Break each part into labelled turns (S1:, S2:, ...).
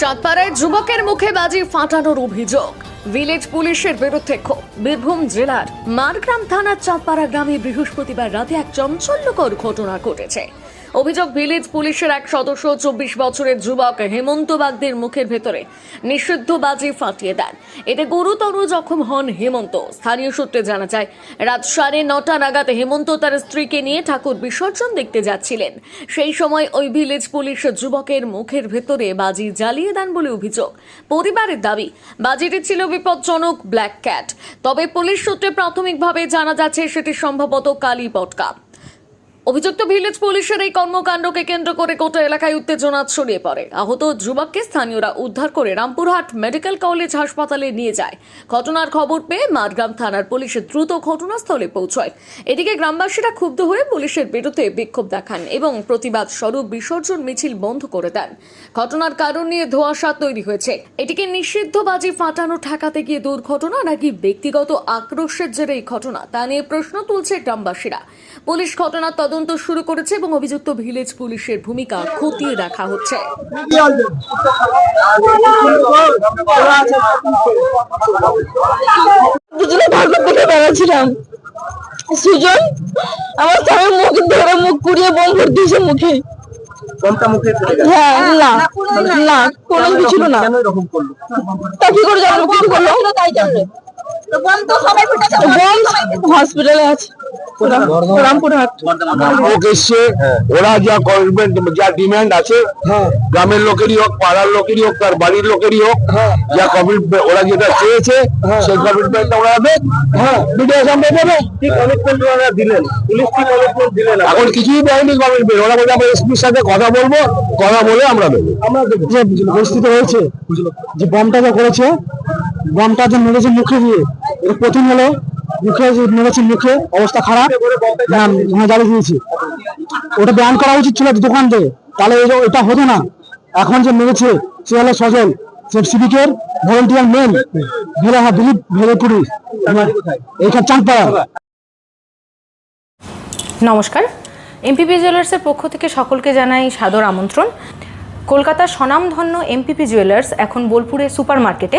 S1: চাঁদপাড়ায় যুবকের মুখে বাজি ফাটানোর অভিযোগ। ভিলেজ পুলিশের বিরুদ্ধে ক্ষোভ। বীরভূম জেলার মারগ্রাম থানার চাঁদপাড়া গ্রামে বৃহস্পতিবার রাতে এক চঞ্চল্যকর ঘটনা ঘটেছে। অভিযোগ, ভিলেজ পুলিশের এক সদস্য চব্বিশ বছরের যুবক হেমন্ত বাগদের মুখের ভেতরে নিষিদ্ধ বাজি ফাটিয়ে দেন। এতে গুরুতর জখম হন হেমন্ত। স্থানীয় সূত্রে জানা যায়, রাত সাড়ে নটা নাগাদ হেমন্ত তার স্ত্রীকে নিয়ে ঠাকুর বিসর্জন দেখতে যাচ্ছিলেন। সেই সময় ওই ভিলেজ পুলিশ যুবকের মুখের ভেতরে বাজি জ্বালিয়ে দেন বলে অভিযোগ। পরিবারের দাবি, বাজিটি ছিল বিপজ্জনক ব্ল্যাক ক্যাট। তবে পুলিশ সূত্রে প্রাথমিকভাবে জানা যাচ্ছে, সেটি সম্ভবত কালী পটকা। অভিযুক্ত ভিলেজ পুলিশের এই কর্মকাণ্ডকে কেন্দ্র করে গোটা এলাকায় উত্তেজনা ছড়িয়ে পড়ে। আহত যুবককে স্থানীয়রা উদ্ধার করে রামপুরহাট মেডিকেল কলেজ হাসপাতালে নিয়ে যায়। ঘটনার খবর পেয়ে মারগ্রাম থানার পুলিশের দ্রুত ঘটনাস্থলে পৌঁছয়। এদিকে গ্রামবাসীরা ক্ষুব্ধ হয়ে পুলিশের বিরুদ্ধে বিক্ষোভ দেখান এবং প্রতিবাদ স্বরূপ বিসর্জন মিছিল বন্ধ করে দেন। ঘটনার কারণ নিয়ে ধোঁয়াশা তৈরি হয়েছে। এটিকে নিষিদ্ধ বাজি ফাটানো, ঠেকাতে গিয়ে দুর্ঘটনা নাকি ব্যক্তিগত আক্রোশের জেরে এই ঘটনা তা নিয়ে প্রশ্ন তুলছে গ্রামবাসীরা। পুলিশ ঘটনার তদন্ত শুরু করেছে এবং অভিযুক্ত ভিলেজ পুলিশের ভূমিকা খতিয়ে দেখা হচ্ছে।
S2: দুজনে ঠাকুর দেখে বেড়াচ্ছিলাম। সুজন আমার স্বামীর মুখ ধরে মুখ কুড়িয়ে বোম ভরে দিয়েছে মুখে।
S3: মুখে
S2: হ্যাঁ না না কোনো কিছু না। তা কি করে জানব কিছু করল তাই জানবে হসপিটালে আছে
S4: ওরা যা গভর্নমেন্ট যা ডিমান্ড আছে গ্রামের লোকেরই হোক পাড়ার লোকেরই হোক তার বাড়ির লোকেরই হোক যা কমিটমেন্ট ওরা যেটা চেয়েছে সেই কমিটমেন্টটা ওরা দেবে হ্যাঁ ভিডিও সামনে দেবে
S3: কি কমিটমেন্ট ওরা দিলেন পুলিশ কি কমিটমেন্ট দিলেন
S4: এখন কিছুই দেয়নি গভর্নমেন্ট ওরা বলে আমরা এসপির সাথে কথা বলব কথা বলে আমরা দেবো
S5: আমরা যে পরিস্থিতি হয়েছে যে বমটা যে করেছে বমটা যে মেরেছে মুখে দিয়ে, এটা প্রথম হলো মুখে যে মেরেছে মুখে, অবস্থা খারাপ হ্যাঁ হ্যাঁ দিয়েছি। ওটা ব্যান করা উচিত ছিল দোকান থেকে তাহলে এটা হতো না। এখন যে মেরেছে সে হলো সজল, সে সিভিকের ভলেন্টিয়ার মেন, ভেলে হ্যাঁ দিলীপ ভেলে পুলিশ এইখানে চাঁদপাড়া।
S6: নমস্কার। এমপিপি জুয়েলার্সের পক্ষ থেকে সকলকে জানাই সাদর আমন্ত্রণ। কলকাতার স্বনামধন্য এমপিপি জুয়েলার্স এখন বোলপুরে সুপার মার্কেটে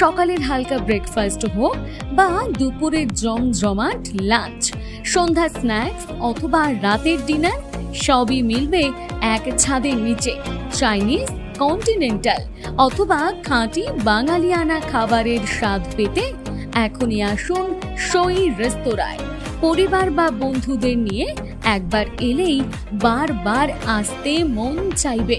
S7: সকালের হালকা ব্রেকফাস্ট হোক বা দুপুরের জমজমাট লাঞ্চ সন্ধ্যা স্ন্যাক্স অথবা রাতের ডিনার সবই মিলবে এক ছাদের নিচে চাইনিজ কন্টিনেন্টাল অথবা খাঁটি বাঙালিয়ানা খাবারের স্বাদ পেতে এখনই আসুন সই রেস্তোরাঁয়। পরিবার বা বন্ধুদের নিয়ে একবার এলেই বারবার আসতে মন চাইবে।